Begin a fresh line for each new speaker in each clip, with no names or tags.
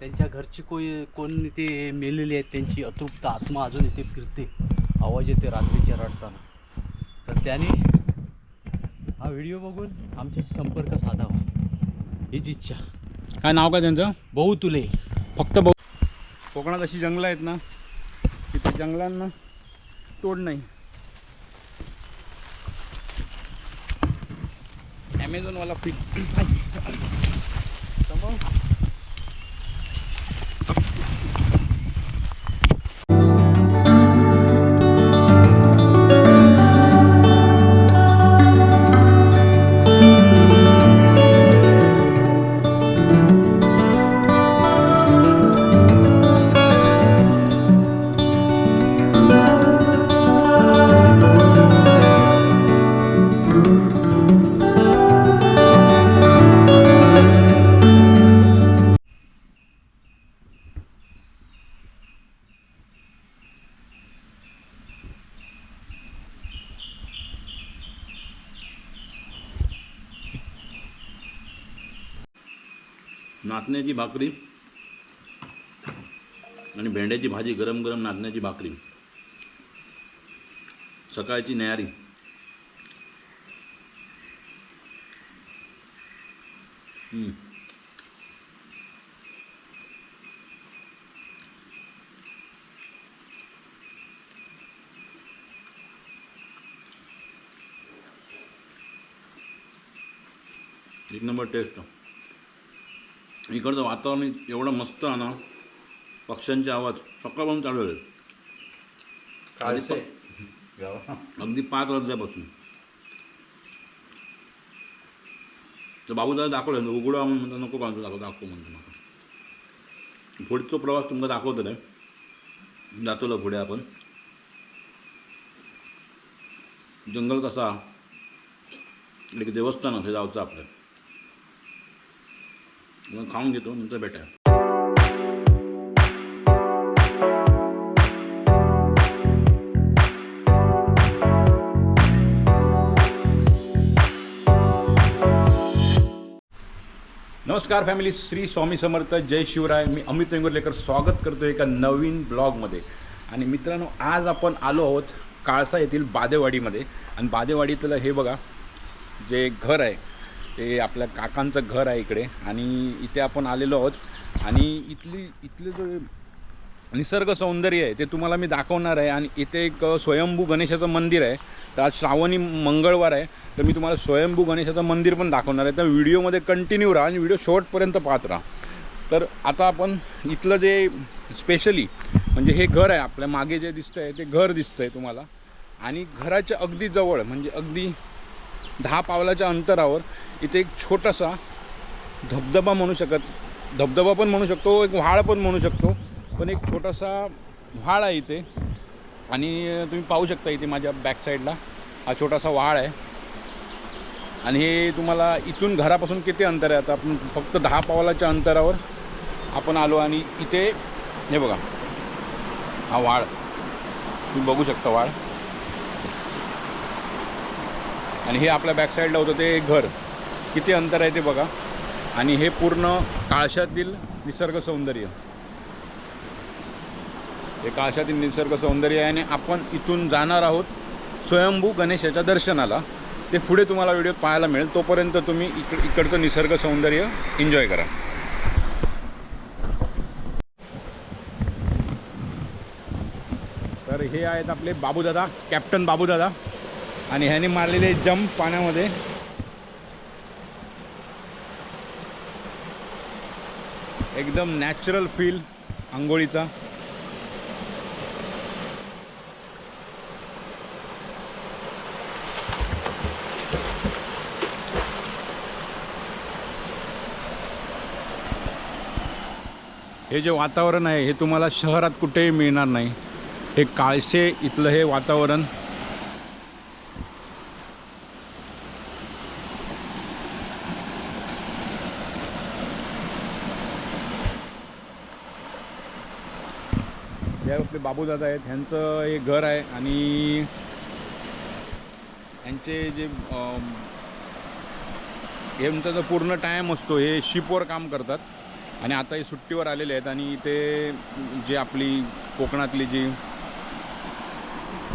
त्यांच्या घरची कोई कोण ते मेलेले आहेत त्यांची अतृप्त आत्मा अजून इथे फिरते. आवाज येते रात्रीच्या रडताना. तर त्याने हा व्हिडिओ बघून आमच्याशी संपर्क साधावा. हीच इच्छा.
काय नाव काय त्यांचं?
भाऊ तुले.
फक्त बहु कोकणात अशी जंगलं आहेत ना की त्या जंगलांना तोड नाही. ॲमेझॉनवाला फिट
नाचण्याची भाकरी आणि भेंड्याची भाजी गरम गरम नाचण्याची भाकरी. सकाळची न्यारी. हम्म. एक नंबर टेस्ट इकडचं वातावरण एवढं मस्त आहे ना पक्ष्यांचे आवाज सकाळपासून चालू आहे अगदी पाच वाजल्यापासून. तर बाबू दादा दाखवलं ना उघडा म्हणून म्हणतो नको बाजू दाखव दाखव म्हणतो नका पुढचा प्रवास तुमचा दाखवतो नाही जातोला पुढे आपण. जंगल कसा? एक देवस्थान आहे जावचं आपलं. मग खाऊन घेतो नंतर भेटा
नमस्कार फॅमिली श्री स्वामी समर्थ जय शिवराय. मी अमित वेंगुर्लेकर स्वागत करतो एका नवीन ब्लॉगमध्ये. आणि मित्रांनो आज आपण आलो आहोत काळसा येथील बादेवाडीमध्ये. आणि बादेवाडीतलं हे बघा जे घर आहे ते आपल्या काकांचं घर आहे इकडे. आणि इथे आपण आलेलो आहोत. आणि इथली इथले जो निसर्ग सौंदर्य आहे ते तुम्हाला मी दाखवणार आहे. आणि इथे एक स्वयंभू गणेशाचं मंदिर आहे. तर आज श्रावणी मंगळवार आहे. तर मी तुम्हाला स्वयंभू गणेशाचं मंदिर पण दाखवणार आहे. तर व्हिडिओमध्ये कंटिन्यू राहा आणि व्हिडिओ शॉर्टपर्यंत पाहत राहा. तर आता आपण इथलं जे स्पेशली म्हणजे हे घर आहे आपल्या मागे जे दिसतं आहे ते घर दिसतं आहे तुम्हाला. आणि घराच्या अगदी जवळ म्हणजे अगदी दहा पावलाच्या अंतरावर इथे एक छोटासा धबधबा म्हणू शकत धबधबा पण म्हणू शकतो एक व्हाळ पण म्हणू शकतो पण एक छोटासा व्हाळ आहे इथे. आणि तुम्ही पाहू शकता इथे माझ्या बॅक साईडला हा छोटासा व्हाळ आहे. आणि हे तुम्हाला इथून घरापासून किती अंतर आहे? आता आपण फक्त दहा पावलाच्या अंतरावर आपण आलो आणि इथे हे बघा हा वाळ तुम्ही बघू शकता वाळ आणि हे आपल्या बॅक साईडला होतं ते घर. किती अंतर आहे ते बघा. आणि हे पूर्ण काळशातील निसर्ग सौंदर्य. हे काळशातील निसर्ग सौंदर्य आहे आणि आपण इथून जाणार आहोत स्वयंभू गणेशाच्या दर्शनाला. ते पुढे तुम्हाला व्हिडिओ पाहायला मिळेल. तोपर्यंत तुम्ही इकड इकडचं निसर्ग सौंदर्य एन्जॉय करा. तर हे आहेत आपले बाबूदादा कॅप्टन बाबूदादा. आणि ह्याने मारलेले जंप पाण्यामध्ये. एकदम नॅचरल फील आंघोळीचा. हे जे वातावरण आहे हे तुम्हाला शहरात कुठेही मिळणार नाही. हे काळशे इथलं हे वातावरण. हे आपले बाबूदादा आहेत. ह्यांचं हे घर आहे आणि यांचे जे यांचा जो पूर्ण टाईम असतो हे शिपवर काम करतात. आणि आता हे सुट्टीवर आलेले आहेत आणि इथे जे आपली कोकणातली जी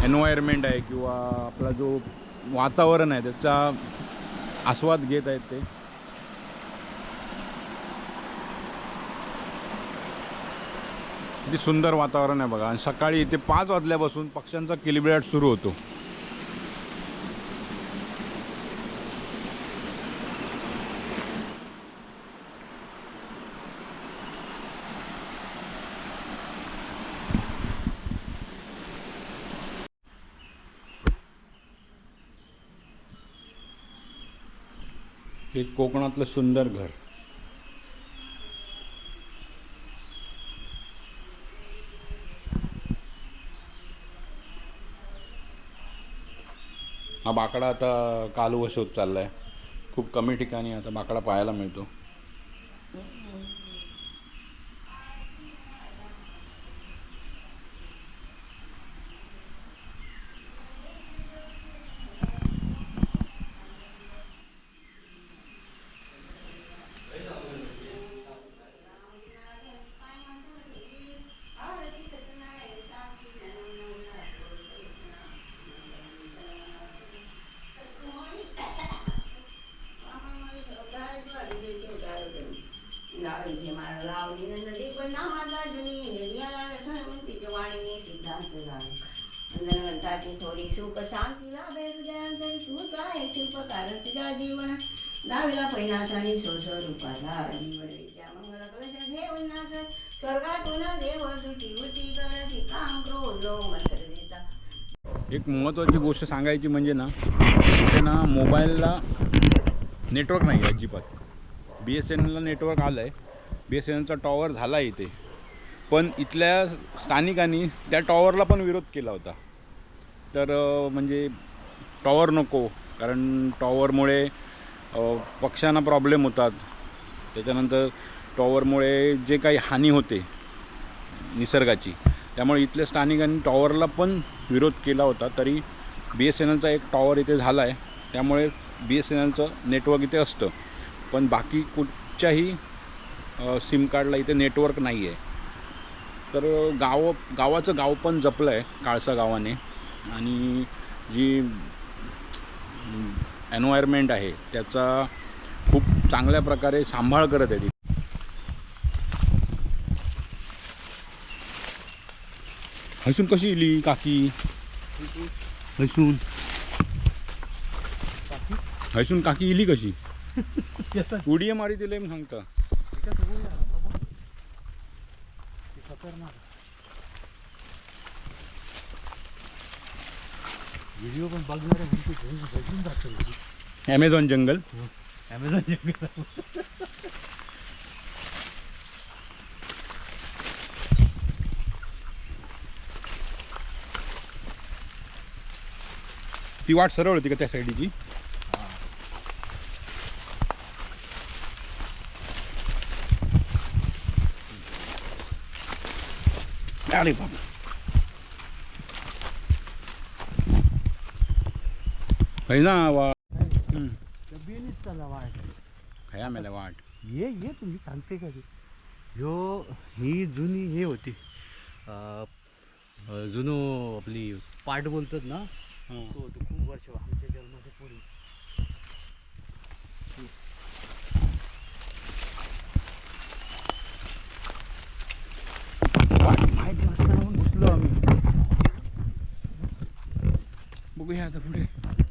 एन्व्हायरमेंट आहे किंवा आपला जो वातावरण आहे त्याचा आस्वाद घेत आहेत ते. किती सुंदर वातावरण आहे बघा. आणि सकाळी इथे पाच वाजल्यापासून पक्ष्यांचा किलबिलाट सुरू होतो. हे कोकणातलं सुंदर घर. हा बाकडा आता कालवश होत चालला आहे खूप कमी ठिकाणी आता बाकडा पाहायला मिळतो.
लावणीची मला लावली नदी पण माझा जुनी निळ्या तिच्या वाणीने सिद्धांत झाला वंदनवंताची थोडी सुख शांती लाभे हृदयांतरी तूच आहे शिल्प कारण तुझ्या जीवन दाविला पैनाचा आणि सोस रूपाला जीवन विद्या मंगल कलश घेऊन स्वर्गातून देव सुटी उटी करत काम क्रोध लो देता
एक महत्त्वाची गोष्ट सांगायची म्हणजे ना तिथे ना मोबाईलला नेटवर्क नाही आहे अजिबात. बी एस एन एलला नेटवर्क आलं आहे बी एस एन एलचा टॉवर झाला आहे इथे. पण इथल्या स्थानिकांनी त्या टॉवरला पण विरोध केला होता. तर म्हणजे टॉवर नको कारण टॉवरमुळे पक्ष्यांना प्रॉब्लेम होतात. त्याच्यानंतर टॉवरमुळे जे काही हानी होते निसर्गाची त्यामुळे इथल्या स्थानिकांनी टॉवरला पण विरोध केला होता. तरी बी एस एन एलचा एक टॉवर इथे झाला आहे त्यामुळे बी एस एन एलचं नेटवर्क इथे असतं. पण बाकी कुठच्याही सिम कार्डला इथे नेटवर्क नाही आहे तर गाव गावाचं गाव पण जपलं आहे काळसा गावाने. आणि जी एन्व्हायरमेंट आहे त्याचा खूप चांगल्या प्रकारे सांभाळ करत आहे ती. हसून कशी इली काकी?
हसून.
हसून काकी इली कशी? उडी मारी दिले सांगता
व्हिडिओ पण बघणारे घेऊन बघून जातो
ॲमेझॉन जंगल.
ॲमेझॉन जंगल.
ती वाट सरळ होती का त्या साईडची? अरे बाबा. है ना वा
बेनीच त्याला वाट.
खया मेला वाट.
ये ये तुम्ही सांगते का ते? ह्यो ही जुनी हे होती. अं, अं, जुनो आपली पाट बोलतात ना?
हं.
तो होतो खूप वर्ष आमच्या जन्माच्या पूर्वी
वाट माहीत नसताना पण घुसलो आम्ही बघूया आता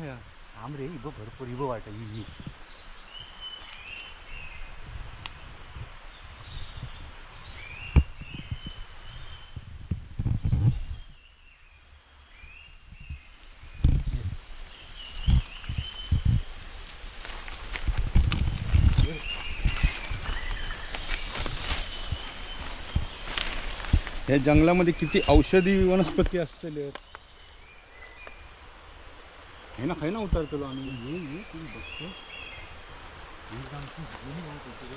थंय
आमरे इबो भरपूर
इबो वाट
इजी या जंगलामध्ये किती औषधी वनस्पती असतील? खाना खाना उतारते लो आने ये
ये तुम बच्चो ये काम तुम घूम रहे हो तेरे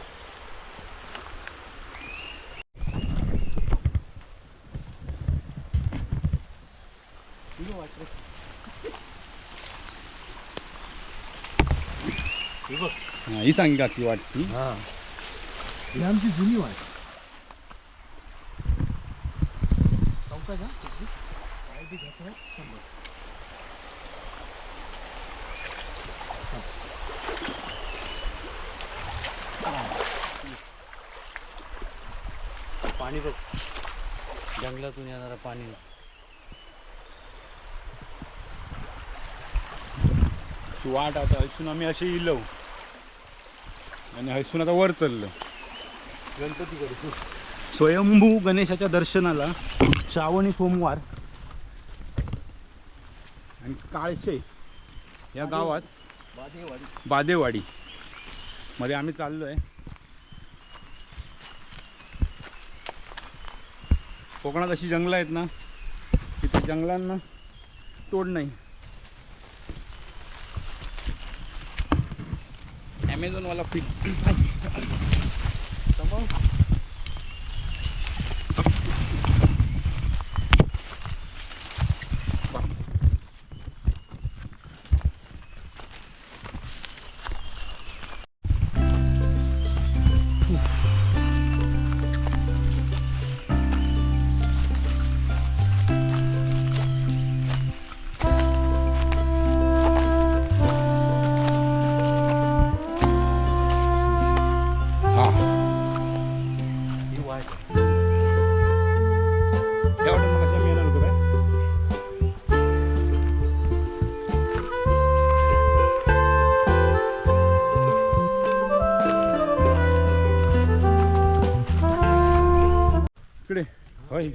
ये वाच रख हे बघ हा ही सांगितलं ती वाटती
हा ही आमची जुनी वाट चौका का जंगलातून येणारं पाणी.
ती वाट आता हसून आम्ही अशी इलो आणि हसून आता वर चाललो.
गणपतीकडे
स्वयंभू गणेशाच्या दर्शनाला श्रावणी सोमवार आणि काळशे या गावात
बादेवाडी.
बादेवाडी. मध्ये आम्ही चाललो आहे कोकणात अशी जंगलं आहेत ना तिथे जंगलांना तोड नाही. ॲमेझॉनवाला फिट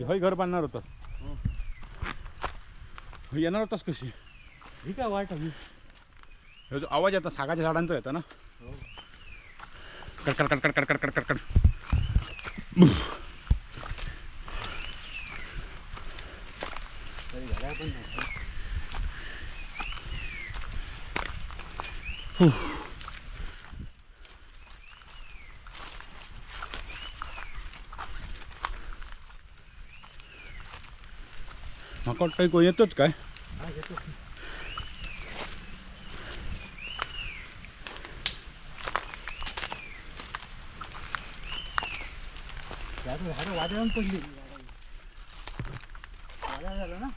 होय घर बांधणार होता. येणार होतास कशी?
ही काय वाट हवी
आवाज येता सागाच्या झाडांचा येतो ना. कड कड कड कड कड कड आपण काही कोण येतोच काय?
वादळून पडली झालं ना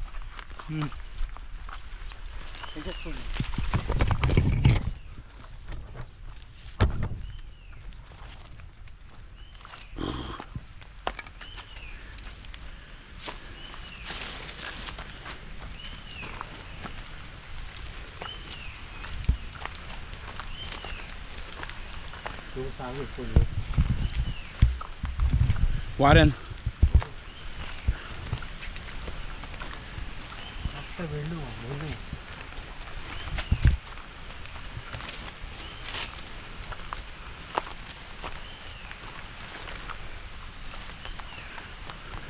त्याच्यात पडली
वाऱ्यान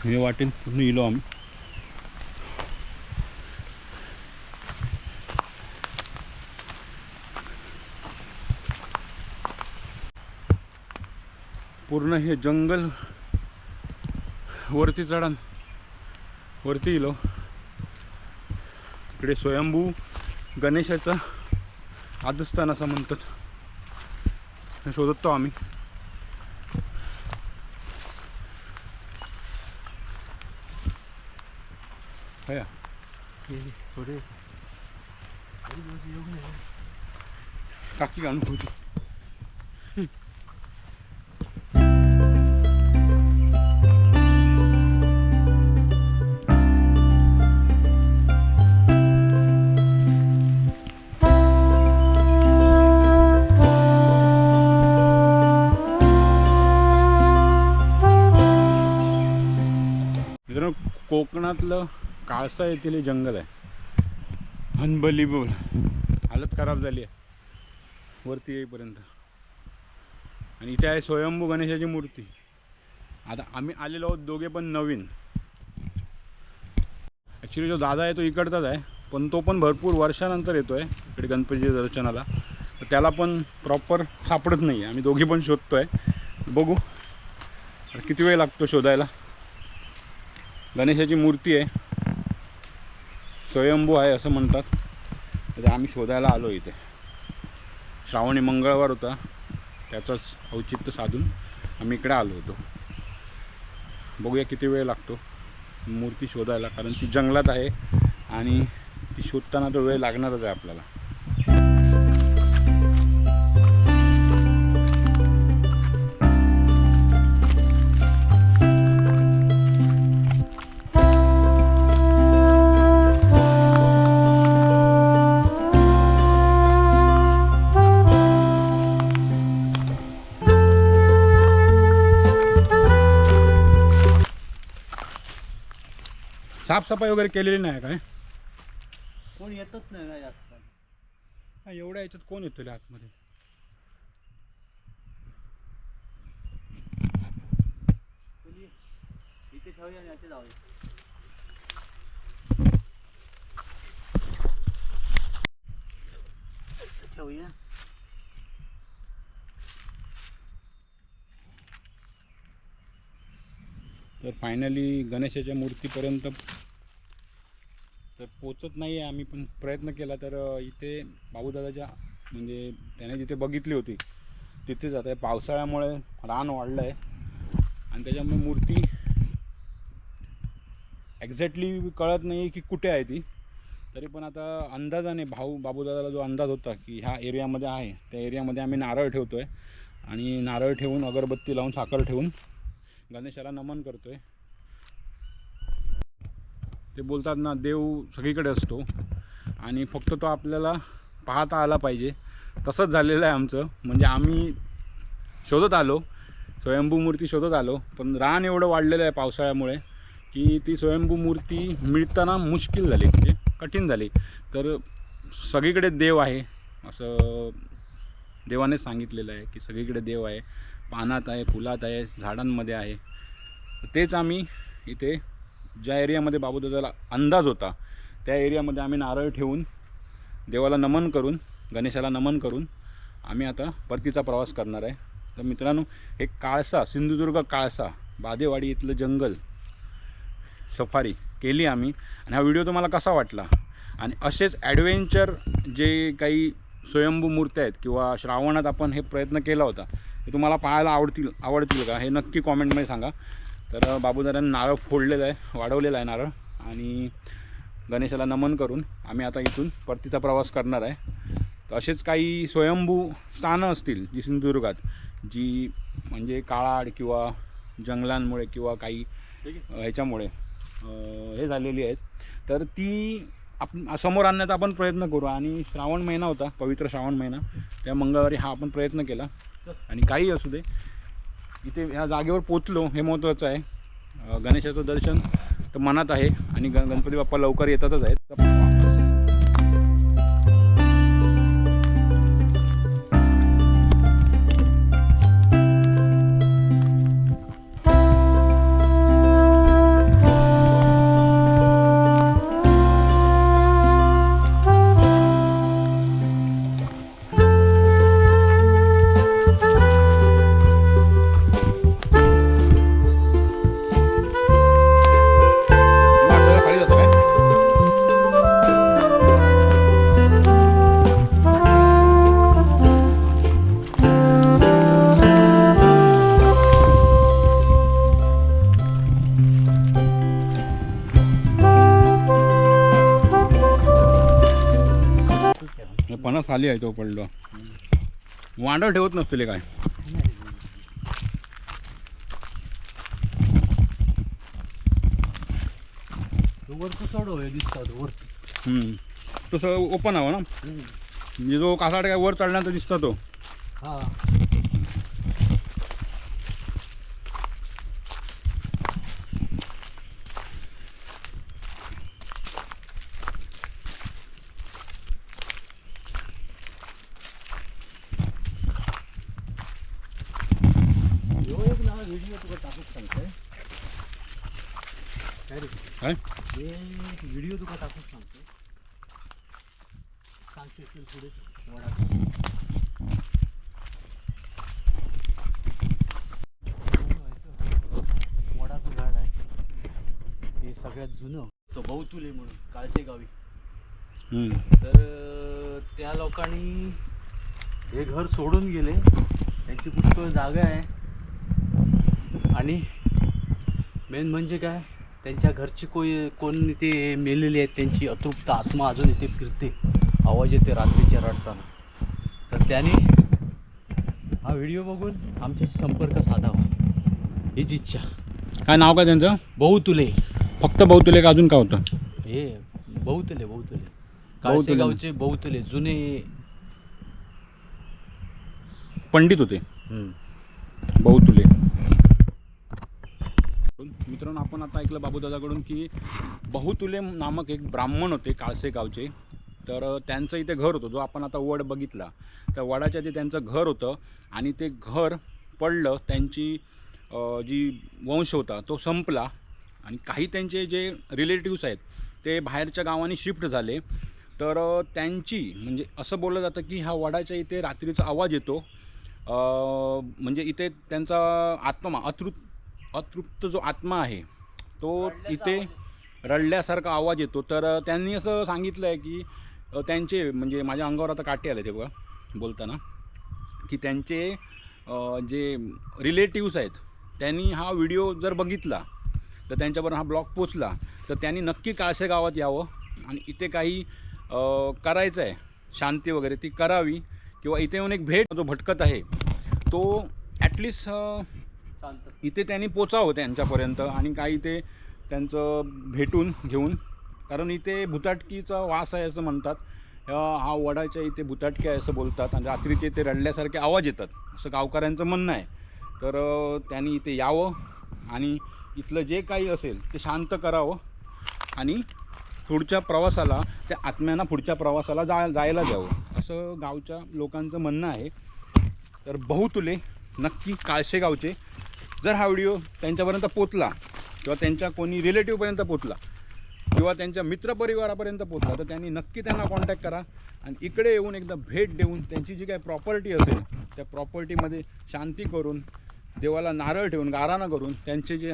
हे वाटेन पूर्ण इलो आम्ही. पूर्ण हे जंगल वरती चढान. वरती इलो इकडे स्वयंभू गणेशाचा आदस्थान असं म्हणतात. शोधत आम्ही. काकी घालून होती. कोकणातलं काळसा येथील हे जंगल आहे. अनबलिबल. हालत खराब झाली आहे. वरती येईपर्यंत. आणि इथे आहे स्वयंभू गणेशाची मूर्ती. आता आम्ही आलेलो आहोत दोघे पण नवीन. ॲक्च्युली जो दादा आहे तो इकडचाच आहे. पण तो पण भरपूर वर्षानंतर येतो आहे इकडे गणपतीच्या दर्शनाला. तर त्याला पण प्रॉपर सापडत नाही आहे आम्ही दोघे पण शोधतो आहे बघू किती वेळ लागतो शोधायला? गणेशाची मूर्ती आहे. स्वयंभू आहे असं म्हणतात. तर आम्ही शोधायला आलो इथे. श्रावणी मंगळवार होता. त्याचंच औचित्य साधून आम्ही इकडे आलो होतो. बघूया किती वेळ लागतो मूर्ती शोधायला कारण ती जंगलात आहे आणि ती शोधताना तो वेळ लागणारच आहे आपल्याला. साफसफाई वगैरे केलेली नाही काय
कोण येतच नाही ना जास्त
हा, एवढ्या याच्यात कोण येतो आतमध्ये?
इथे ठेवूया आणि असे जाऊया. असं ठेवूया?
तर फायनली गणेशाच्या मूर्तीपर्यंत तर पोचत नाही आहे आम्ही पण प्रयत्न केला तर इथे बाबूदादाच्या म्हणजे त्याने जिथे बघितली होती तिथेच आता पावसाळ्यामुळे रान वाढलं आहे आणि त्याच्यामुळे मूर्ती एक्झॅक्टली कळत नाही की कुठे आहे ती. तरी पण आता अंदाजाने भाऊ बाबूदादाला जो अंदाज होता की ह्या एरियामध्ये आहे त्या एरियामध्ये आम्ही नारळ ठेवतो आहे आणि नारळ ठेवून अगरबत्ती लावून साखर ठेवून गणेशाला नमन करतोय. ते बोलतात ना देव सगळीकडे असतो. आणि फक्त तो आपल्याला पाहता आला पाहिजे. तसंच झालेलं आहे आमचं. म्हणजे आम्ही शोधत आलो. स्वयंभू मूर्ती शोधत आलो. पण रान एवढं वाढलेलं आहे पावसाळ्यामुळे की ती स्वयंभू मूर्ती मिळताना मुश्किल झाली. म्हणजे कठीण झाली. तर सगळीकडे देव आहे. असं देवाने सांगितलेलं आहे की सगळीकडे देव आहे. पानात आहे फुलात आहे झाडांमध्ये आहे. तेच आम्ही इथे ज्या एरियामध्ये बाबूदादाला अंदाज होता त्या एरियामध्ये आम्ही नारळ ठेवून देवाला नमन करून गणेशाला नमन करून आम्ही आता परतीचा प्रवास करणार आहे. तर मित्रांनो हे काळसा सिंधुदुर्ग काळसा बादेवाडी इथलं जंगल सफारी केली आम्ही. आणि हा व्हिडिओ तुम्हाला कसा वाटला? आणि असेच ॲडव्हेंचर जे काही स्वयंभू मूर्त्या आहेत किंवा श्रावणात आपण हे प्रयत्न केला होता ते तुम्हाला पाहायला आवडतील आवडतील का? हे नक्की कॉमेंटमध्ये सांगा. तर बाबूदादांनी नारळ फोडलेलं आहे वाढवलेलं आहे नारळ. आणि गणेशाला नमन करून आम्ही आता इथून परतीचा प्रवास करणार आहे. तर असेच काही स्वयंभू स्थानं असतील जी सिंधुदुर्गात जी म्हणजे काळाड किंवा जंगलांमुळे किंवा काही ह्याच्यामुळे हे झालेली आहेत. तर ती आप समोर आणण्याचा आपण प्रयत्न करू. आणि श्रावण महिना होता पवित्र श्रावण महिना. त्या मंगळवारी हा आपण प्रयत्न केला. आणि काही असू दे. इथे ह्या जागेवर पोचलो हे महत्त्वाचं आहे. गणेशाचं दर्शन तर मनात आहे आणि गण गणपती बाप्पा लवकर येतातच आहेत. खाली आहे तो पडलो वांडर ठेवत नसतील काय?
तो वरचं सोडव हे दिसतात वरती.
हम्म. तो सगळं ओपन हवं ना? म्हणजे जो कासाड काय वर चढल्यानंतर दिसतो तो.
हा ह्यो एक ना व्हिडिओ तुका टाकूक सांगतोय काय रे
काय
हे व्हिडिओ तुका टाकून सांगतो. सांगतो इथून पुढे वडा. वडाचं झाड आहे. हे सगळ्यात जुनं. तो बहुतुले म्हणून काळसे गावी. तर त्या लोकांनी हे घर सोडून गेले. त्यांची पुष्कळ जागा आहे. आणि मेन म्हणजे काय? त्यांच्या घरची कोई कोण इथे मेलेली आहेत त्यांची अतृप्त आत्मा अजून इथे फिरते. आवाज येते रात्रीच्या रडताना. तर त्याने हा व्हिडिओ बघून आमच्याशी संपर्क साधावा. हीच इच्छा.
काय नाव काय त्यांचं?
बहुतुले.
फक्त बहुतुले का अजून काय होतं?
हे बहुतले बहुतले.
बहुतले.
काळसेगावचे बहुतले जुने
पंडित होते
हम्म.
बहुतुले मित्रांनो आपण आता ऐकलं बाबूदादाकडून की बहुतुले नामक एक ब्राह्मण होते काळसे गावचे. तर त्यांचं इथे घर होतं जो आपण आता वड बघितला. त्या वडाच्या ते त्यांचं घर होतं आणि ते घर पडलं त्यांची जी वंश होता तो संपला. आणि काही त्यांचे जे रिलेटिव्स आहेत ते बाहेरच्या गावांनी शिफ्ट झाले. तर त्यांची म्हणजे असं बोललं जातं की ह्या वडाच्या इथे रात्रीचा आवाज येतो. म्हणजे इथे त्यांचा आत्मा अतृप अतृप्त जो आत्मा आहे तो इथे रडल्यासारखा आवाज येतो. तर त्यांनी असं सांगितलं आहे की त्यांचे म्हणजे माझ्या अंगावर आता काटे आले तेव्हा बोलताना की त्यांचे जे रिलेटिव्स आहेत त्यांनी हा व्हिडिओ जर बघितला तर त्यांच्याबरोबर हा ब्लॉग पोचला तर त्यांनी नक्की काळशे गावात यावं आणि इथे काही करायचं आहे शांती वगैरे ती करावी किंवा इथे येऊन एक भेट जो भटकत आहे तो ॲटलिस्ट इथे त्यांनी पोचावं त्यांच्यापर्यंत आणि काही ते त्यांचं भेटून घेऊन. कारण इथे भुताटकीचा वास आहे असं म्हणतात. हा वडाच्या इथे भुताटकी आहे असं बोलतात आणि रात्रीचे ते रडल्यासारखे आवाज येतात. असं गावकऱ्यांचं म्हणणं आहे. तर त्यांनी इथे यावं आणि इथलं जे काही असेल ते शांत करावं आणि पुढच्या प्रवासाला त्या आत्म्यांना पुढच्या प्रवासाला जा जायला द्यावं. असं गावच्या लोकांचं म्हणणं आहे. तर बहुतुले नक्की काळशे गावचे जर हा व्हिडिओ त्यांच्यापर्यंत पोचला किंवा त्यांच्या कोणी रिलेटिव्हपर्यंत पोचला किंवा त्यांच्या मित्रपरिवारापर्यंत पोचला तर त्यांनी नक्की त्यांना कॉन्टॅक्ट करा. आणि इकडे येऊन एकदा भेट देऊन त्यांची जी काही प्रॉपर्टी असेल त्या प्रॉपर्टीमध्ये शांती करून देवाला नारळ ठेवून गाराणा करून त्यांचे जे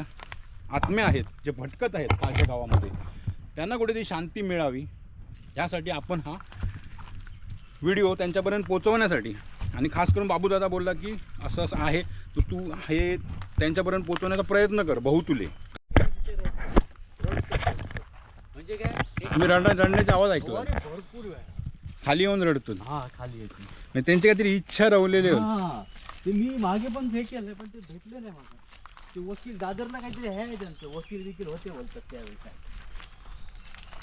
आत्मे आहेत जे भटकत आहेत माझ्या गावामध्ये त्यांना कुठेतरी शांती मिळावी. यासाठी आपण हा व्हिडिओ त्यांच्यापर्यंत पोचवण्यासाठी आणि खास करून बाबूदादा बोलला की असं असं आहे तर तू हे त्यांच्यापर्यंत पोचवण्याचा प्रयत्न कर बहुतुले
म्हणजे काय?
मी रडण्या रडण्याचा आवाज ऐकला
अरे भरपूर
खाली येऊन रडतो.
हा खाली येते.
म्हणजे त्यांची काहीतरी इच्छा रवलेली होती
हा ते मी मागे पण हे केलं पण ते भेटले नाही मला. ते वकील दादरला काहीतरी हे आहे त्यांचं. वकील विकील होते बोलतात त्यावेळी काय.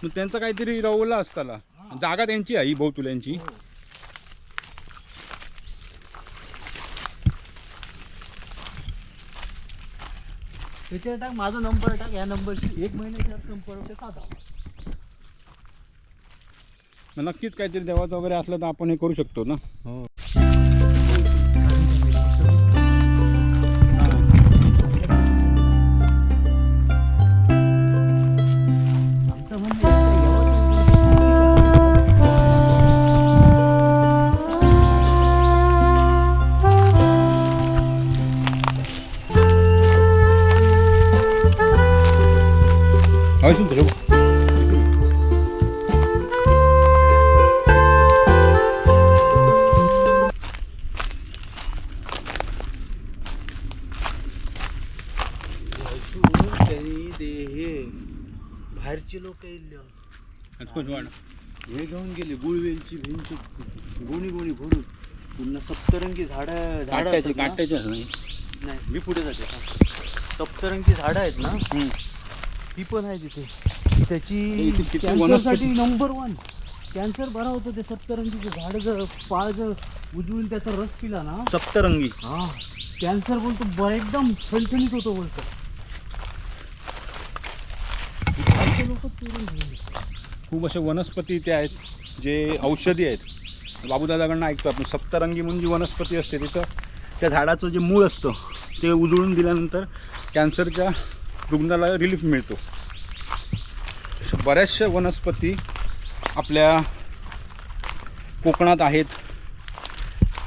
मग त्यांचं काहीतरी रवलं असताना जागा त्यांची आहे ही बहुतुल्यांची
हो. त्याच्यावर टाक माझा नंबर टाक या नंबरशी एक महिन्याच्या आत संपर्क साधा.
मग नक्कीच काहीतरी देवाचं वगैरे असलं तर आपण हे करू शकतो ना?
हो.
काट्याची
असतात ना?
काट्याची असं नाही
नाही मी पुढे जाते. सप्तरंगी झाडं आहेत ना?
हम्म.
ती पण आहे तिथे. त्याची
इथे किती
कॅन्सरसाठी नंबर वन कॅन्सर बरा होतो ते सप्तरंगीचे. झाड जर पाळ जर उजळून त्याचा रस पिला ना?
सप्तरंगी.
हा. कॅन्सर बोलतो बर एकदम ठणठणीत होतो बोलतो. लोक चोरून घेऊन येतात.
खूप असे वनस्पती ते आहेत जे औषधी आहेत. बाबूदादाकडनं ऐकतो आपण. सप्तरंगी म्हणून जी वनस्पती असते तिथं त्या झाडाचं जे मूळ असतं ते उजळून दिल्यानंतर कॅन्सरच्या रुग्णाला रिलीफ मिळतो. अशा बऱ्याचशा वनस्पती आपल्या कोकणात आहेत.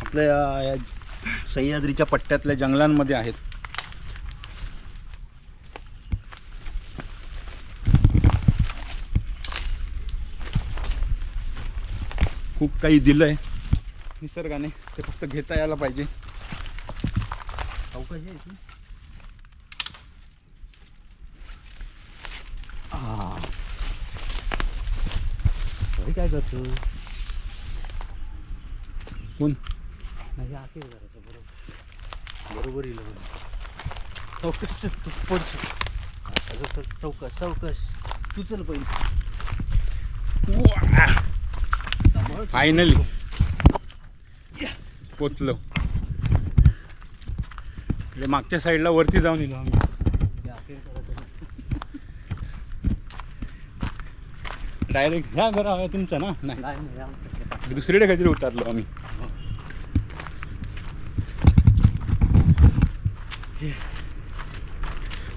आपल्या सह्याद्रीच्या पट्ट्यातल्या जंगलांमध्ये आहेत. खूप काही दिलं आहे निसर्गाने ते फक्त घेता यायला पाहिजे.
आहे काय करतो
कोण?
नाही आखे करायचं बरोबर बरोबर येईल चौकस तू पडशील. चौकस चौकस तू चल पहिले. सांभाळ.
फायनली पोचलो. इकडे मागच्या साईडला वरती जाऊन येलो आम्ही. डायरेक्ट ह्या घरा आहे तुमचं ना? नाही. दुसरीकडे काहीतरी उतरलो आम्ही.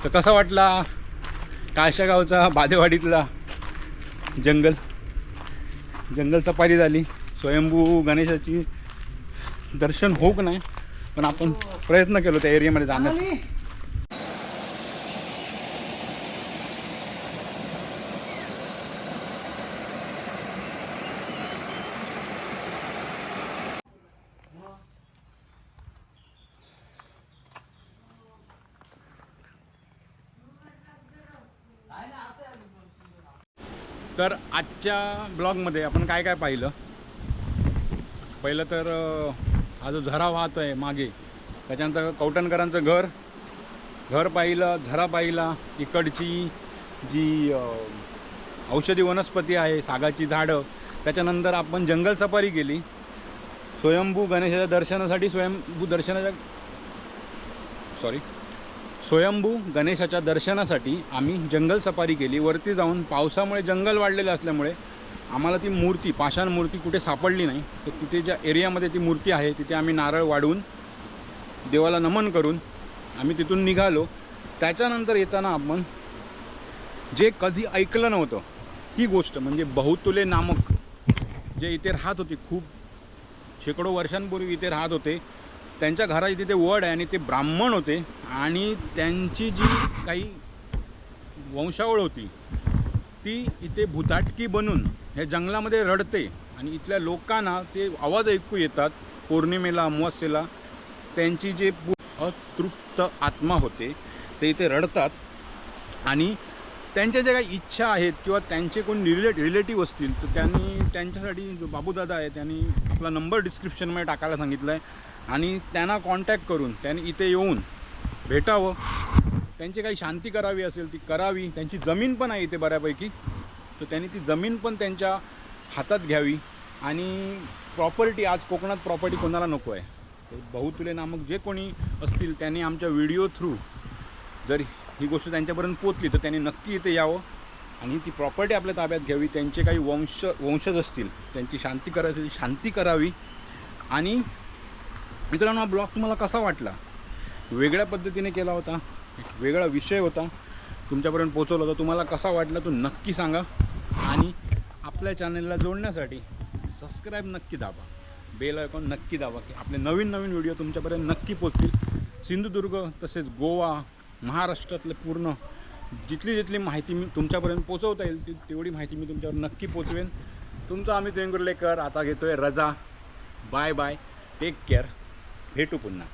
तर कसा वाटला काळशा गावचा बादेवाडीतला जंगल? जंगल सफारी झाली. स्वयंभू गणेशाची दर्शन होक नाही? पण आपण प्रयत्न केलो त्या एरियामध्ये जाण्याचा. तर आजच्या ब्लॉगमध्ये आपण काय काय पाहिलं? पहिलं तर हा जो झरा वाहत आहे मागे त्याच्यानंतर कौटणकरांचं घर घर पाहिलं झरा पाहिला इकडची जी औषधी वनस्पती आहे सागाची झाडं त्याच्यानंतर आपण जंगल सफारी केली. स्वयंभू गणेशाच्या दर्शनासाठी स्वयंभू दर्शनाच्या सॉरी स्वयंभू गणेशाच्या दर्शनासाठी आम्ही जंगल सफारी केली. वरती जाऊन पावसामुळे जंगल वाढलेलं असल्यामुळे आम्हाला ती मूर्ती पाषाण मूर्ती कुठे सापडली नाही. तर तिथे ज्या एरियामध्ये ती मूर्ती आहे तिथे आम्ही नारळ वाढवून देवाला नमन करून आम्ही तिथून निघालो. त्याच्यानंतर येताना आपण जे कधी ऐकलं नव्हतं ही गोष्ट म्हणजे बहुतुले नामक जे इथे राहत होते खूप शेकडो वर्षांपूर्वी इथे राहत होते. त्यांच्या घराची तिथे वड आहे आणि ते ब्राह्मण होते आणि त्यांची जी काही वंशावळ होती ती इथे भुताटकी बनून ह्या जंगलामध्ये रडते आणि इथल्या लोकांना ते आवाज ऐकू येतात पौर्णिमेला अमावस्येला. त्यांची जे अतृप्त आत्मा होते ते इथे रडतात. आणि त्यांच्या ज्या काही इच्छा आहेत किंवा त्यांचे कोण रिलेट रिलेटिव्ह असतील तर त्यांनी त्यांच्यासाठी जो बाबूदादा आहे त्यांनी आपला नंबर डिस्क्रिप्शनमध्ये टाकायला सांगितलं आहे आणि त्यांना कॉन्टॅक्ट करून त्यांनी इथे येऊन भेटावं. त्यांची काही शांती करावी असेल ती करावी. त्यांची जमीन पण आहे इथे बऱ्यापैकी. तर त्यांनी ती जमीन पण त्यांच्या हातात घ्यावी. आणि प्रॉपर्टी आज कोकणात प्रॉपर्टी कोणाला नको आहे? ते बहुतुले नामक जे कोणी असतील त्यांनी आमच्या व्हिडिओ थ्रू जर ही गोष्ट त्यांच्यापर्यंत पोचली तर त्यांनी नक्की इथे यावं आणि ती प्रॉपर्टी आपल्या ताब्यात घ्यावी त्यांचे काही वंश वंशज असतील त्यांची शांती करायची शांती करावी. आणि मित्रांनो हा ब्लॉग तुम्हाला कसा वाटला? वेगळ्या पद्धतीने केला होता एक वेगळा विषय होता तुमच्यापर्यंत पोचवला होता. तुम्हाला कसा वाटला तो नक्की सांगा. आणि आपल्या चॅनलला जोडण्यासाठी सबस्क्राईब नक्की दाबा. बेल आयकॉन नक्की दावा की आपले नवीन नवीन व्हिडिओ तुमच्यापर्यंत नक्की पोचतील सिंधुदुर्ग तसेच गोवा महाराष्ट्रातले पूर्ण जिथली जिथली माहिती मी तुमच्यापर्यंत पोचवता येईल ती तेवढी माहिती मी तुमच्यावर नक्की पोचवेन तुमचा आम्ही तेंगुर्लेकर आता घेतोय रजा. Bye bye. Take care. भेटू पुन्हा.